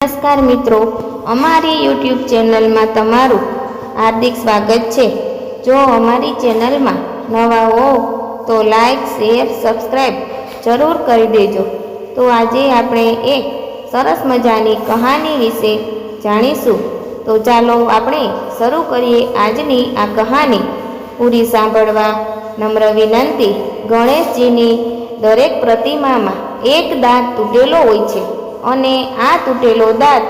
નમસ્કાર મિત્રો, અમારી યુટ્યુબ ચેનલમાં તમારું હાર્દિક સ્વાગત છે. જો અમારી ચેનલમાં નવા હો, તો લાઈક, શેર સબસ્ક્રાઈબ જરૂર કરી દેજો. તો આજે આપણે એક સરસ મજાની કહાની વિશે જાણીશું. તો ચાલો આપણે શરૂ કરીએ આજની આ કહાની. પૂરી સાંભળવા નમ્ર વિનંતી, ગણેશજીની દરેક પ્રતિમામાં એક દાંત તૂટેલો હોય છે. અને આ તૂટેલો દાંત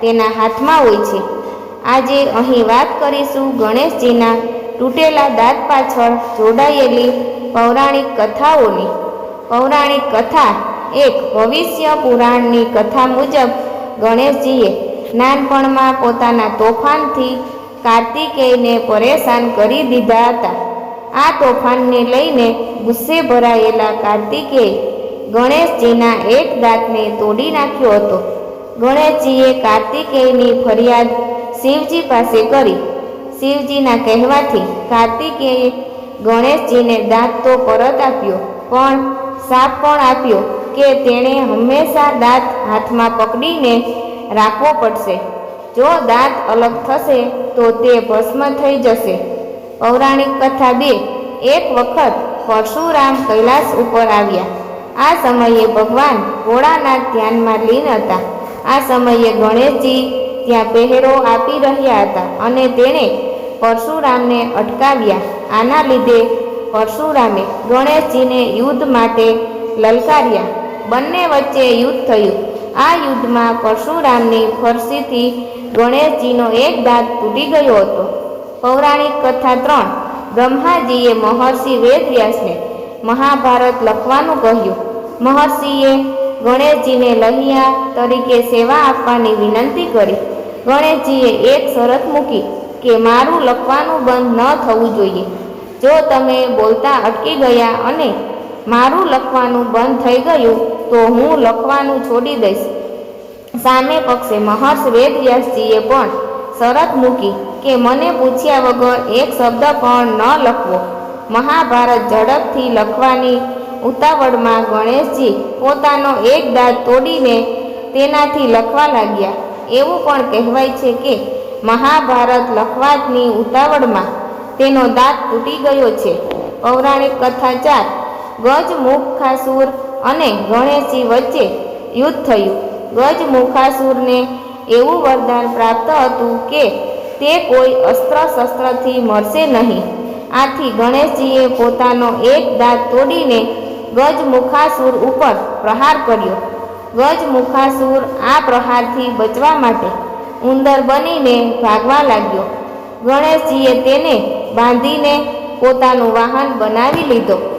તેના હાથમાં હોય છે. આજે અહીં વાત કરીશું ગણેશજીના તૂટેલા દાંત પાછળ જોડાયેલી પૌરાણિક કથાઓની. પૌરાણિક કથા એક ભવિષ્ય પુરાણની કથા મુજબ ગણેશજીએ નાનપણમાં પોતાના તોફાનથી કાર્તિકેયને પરેશાન કરી દીધા હતા. આ તોફાનને લઈને ગુસ્સે ભરાયેલા કાર્તિકેય ગણેશજીના એક દાંતને તોડી નાખ્યો હતો. ગણેશજીએ કાર્તિકેયની ફરિયાદ શિવજી પાસે કરી. શિવજીના કહેવાથી કાર્તિકેયે ગણેશજીને દાંત તો પરત આપ્યો, પણ સાપ પણ આપ્યો કે તેણે હંમેશા દાંત હાથમાં પકડીને રાખવો પડશે. જો દાંત અલગ થશે તો તે ભસ્મ થઈ જશે. પૌરાણિક કથા બે, એક વખત પરશુરામ કૈલાસ ઉપર આવ્યા. આ સમયે ભગવાન ભોળાનાથ ધ્યાનમાં લીન હતા. આ સમયે ગણેશજી ત્યાં પહેરો આપી રહ્યા હતા અને તેણે પરશુરામને અટકાવ્યા. આના લીધે પરશુરામે ગણેશજીને યુદ્ધ માટે લલકાર્યા. બંને વચ્ચે યુદ્ધ થયું. આ યુદ્ધમાં પરશુરામની ફરસીથી ગણેશજીનો એક દાંત તૂટી ગયો હતો. પૌરાણિક કથા ત્રણ. બ્રહ્માજીએ મહર્ષિ વેદવ્યાસને મહાભારત લખવાનું કહ્યું. મહર્ષિએ ગણેશજીને લહિયા તરીકે સેવા આપવાની વિનંતી કરી. ગણેશજીએ એક શરત મૂકી કે મારું લખવાનું બંધ ન થવું જોઈએ. જો તમે બોલતા અટકી ગયા અને મારું લખવાનું બંધ થઈ ગયું, તો હું લખવાનું છોડી દઈશ. સામે પક્ષે મહર્ષ વેદવ્યાસજીએ પણ શરત મૂકી કે મને પૂછ્યા વગર એક શબ્દ પણ ન લખવો. મહાભારત ઝડપથી લખવાની ઉતાવળમાં ગણેશજી પોતાનો એક દાંત તોડીને તેનાથી લખવા લાગ્યા. એવું પણ કહેવાય છે કે મહાભારત લખવાની ઉતાવળમાં તેનો દાંત તૂટી ગયો છે. પૌરાણિક કથા ચાર, ગજમુખાસુર અને ગણેશજી વચ્ચે યુદ્ધ થયું. ગજમુખાસુરને એવું વરદાન પ્રાપ્ત હતું કે તે કોઈ અસ્ત્ર શસ્ત્રથી મરશે નહીં. આથી ગણેશજીએ પોતાનો એક દાંત તોડીને ગજમુખાસુર ઉપર પ્રહાર કર્યો. ગજમુખાસુર આ પ્રહારથી બચવા માટે ઉંદર બનીને ભાગવા લાગ્યો. ગણેશજીએ તેને બાંધીને પોતાનું વાહન બનાવી લીધો.